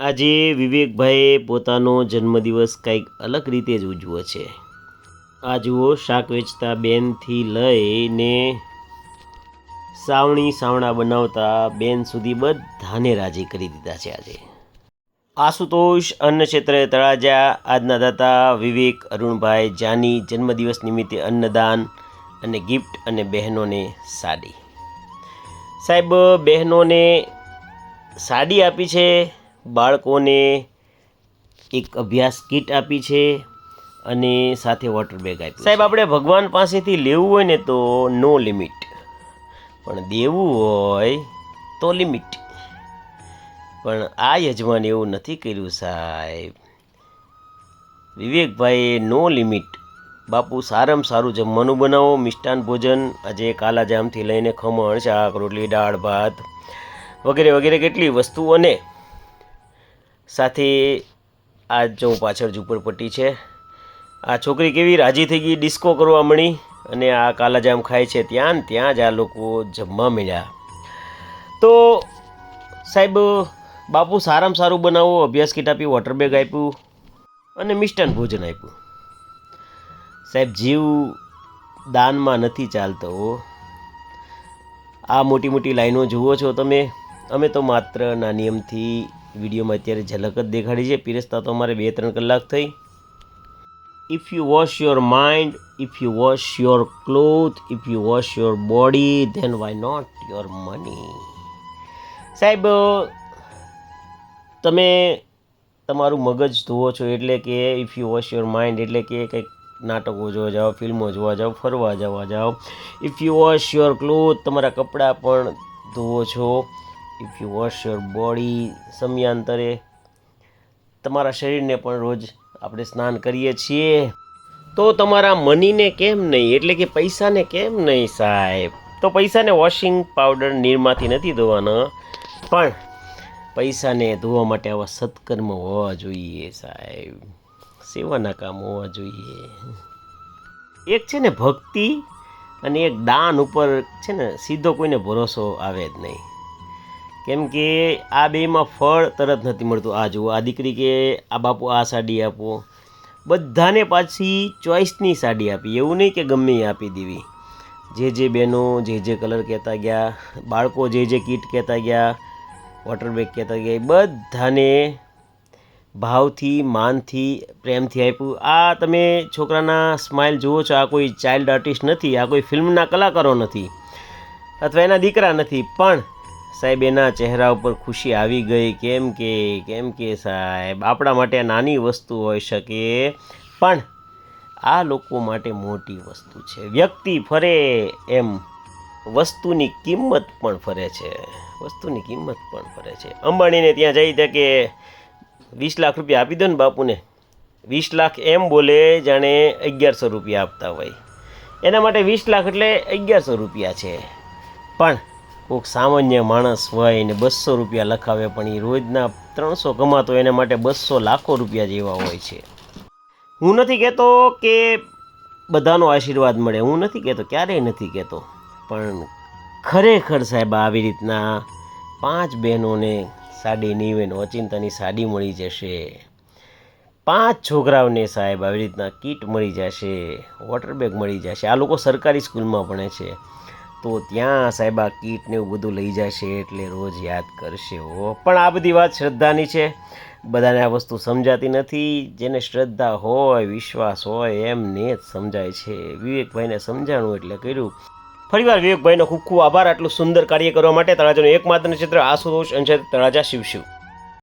આજે વિવેકભાઈએ પોતાનો જન્મદિવસ કંઈક અલગ રીતે જ ઉજવો છે. આ જુઓ, શાક વેચતા બેનથી લઈને સાવણી સાવણા બનાવતા બેન સુધી બધાને રાજી કરી દીધા છે આજે. આશુતોષ અન્ન ક્ષેત્રે તળાજા, આજના દાતા વિવેક, અરુણભાઈ જાની જન્મદિવસ નિમિત્તે અન્નદાન અને ગિફ્ટ અને બહેનોને સાડી. સાહેબ, બહેનોને સાડી આપી છે બાળકોને એક અભ્યાસ કીટ આપી છે અને સાથે વોટર બેગ આપી સાહેબ, આપણે ભગવાન પાસેથી લેવું હોય ને તો નો લિમિટ પણ દેવું હોય તો લિમિટ પણ આ યજમાન એવું નથી કર્યું સાહેબ. વિવેકભાઈએ નો લિમિટ બાપુ સારામાં સારું જમવાનું બનાવો, મિષ્ટાન ભોજન, આજે કાલાજામથી લઈને ખમણ, શાક, રોટલી, દાળ, ભાત વગેરે વગેરે કેટલી વસ્તુ અને સાથે આ જો પાછળ ઝૂંપડપટ્ટી છે. આ છોકરી કેવી રાજી થઈ ગઈ ડિસ્કો કરવા મળી અને આ કાલાજામ ખાય છે ત્યાં ને ત્યાં જ આ લોકો જમવા મળ્યા તો સાહેબ, બાપુ સારામાં સારું બનાવો, અભ્યાસ કીટ આપી વોટર બેગ આપ્યું અને મિષ્ટાન ભોજન આપ્યું. સાહેબ, જીવ દાનમાં નથી ચાલતો આ મોટી મોટી લાઈનો જુઓ છો તમે. અમે તો માત્ર નાની એમથી વિડીયોમાં અત્યારે ઝલક જ દેખાડી છે. પીરસતા તો અમારે બે ત્રણ કલાક થઈ. If you wash your mind if you wash your cloth if you wash your body then why not your money સાહેબ, તમે તમારું મગજ ધોવો છો એટલે કે if you wash your mind એટલે કે કંઈક નાટકો જોવા જાઓ, ફિલ્મો જોવા જાઓ, ફરવા જવા જાઓ. If you wash your cloth તમારા કપડાં પણ ધોવો છો. If you wash your body સમયાંતરે, તમારા શરીરને પણ રોજ આપણે સ્નાન કરીએ છીએ. તો તમારા મનીને કેમ નહીં? એટલે કે પૈસાને કેમ નહીં સાહેબ? તો પૈસાને વોશિંગ પાવડર નીરમાંથી નથી ધોવાના. પણ પૈસાને ધોવા માટે આવા સત્કર્મ હોવા જોઈએ સાહેબ. સેવાના કામ હોવા જોઈએ. એક છે ને ભક્તિ અને એક દાન ઉપર છે ને સીધો કોઈને ભરોસો આવે જ નહીં. કેમ કે આ બેમાં ફળ તરત નથી મળતું. આ જુઓ, આ દીકરી કે આ બાપુ આ સાડી આપો. બધાને પાછી ચોઈસની સાડી આપી. એવું નહીં કે ગમે આપી દેવી. જે જે બહેનો, જે જે કલર કહેતા ગયા, બાળકો જે જે કીટ કહેતા ગયા વોટર બેગ કહેતા ગયા બધાને ભાવથી, માનથી, પ્રેમથી આપ્યું. આ તમે છોકરાના સ્માઇલ જુઓ છો, આ કોઈ ચાઇલ્ડ આર્ટિસ્ટ નથી, આ કોઈ ફિલ્મના કલાકારો નથી, અથવા એના દીકરા નથી. પણ સાહેબ, એના ચહેરા ઉપર ખુશી આવી ગઈ. કેમ કે કેમ કે સાહેબ, આપણા માટે નાની વસ્તુ હોઈ શકે, પણ આ લોકો માટે મોટી વસ્તુ છે. વ્યક્તિ ફરે એમ, વસ્તુની કિંમત પણ ફરે છે. વસ્તુની કિંમત પણ ફરે છે. અંબાણીને ત્યાં જઈ દે કે વીસ લાખ રૂપિયા આપી દો ને બાપુને. વીસ લાખ એમ બોલે જાણે અગિયારસો રૂપિયા આપતા હોય. એના માટે વીસ લાખ એટલે અગિયારસો રૂપિયા છે. પણ કોઈક સામાન્ય માણસ હોય ને બસો રૂપિયા લખાવે, પણ એ રોજના ત્રણસો કમાતો એના માટે બસો લાખો રૂપિયા જેવા હોય છે. હું નથી કહેતો કે બધાનો આશીર્વાદ મળે, હું નથી કહેતો, ક્યારેય નથી કહેતો. પણ ખરેખર સાહેબ, આવી રીતના પાંચ બહેનોને સાડી નીવેન ઓચિંતાની સાડી મળી જશે. પાંચ છોકરાઓને સાહેબ, આવી રીતના કીટ મળી જશે, વોટર બેગ મળી જશે. આ લોકો સરકારી સ્કૂલમાં ભણે છે. તો ત્યાં સાહેબ કીટ ને એવું બધું લઈ જશે એટલે રોજ યાદ કરશે હો. પણ આ બધી વાત શ્રદ્ધાની છે. બધાને આ વસ્તુ સમજાતી નથી. જેને શ્રદ્ધા હોય, વિશ્વાસ હોય, એમને જ સમજાય છે. વિવેકભાઈને સમજાણું એટલે કર્યું. ફરીવાર વિવેકભાઈનો ખૂબ ખૂબ આભાર. આટલું સુંદર કાર્ય કરવા માટે તળાજાનું એકમાત્ર ક્ષેત્ર આશુતોષ અંશે તળાજા શિવ શિવ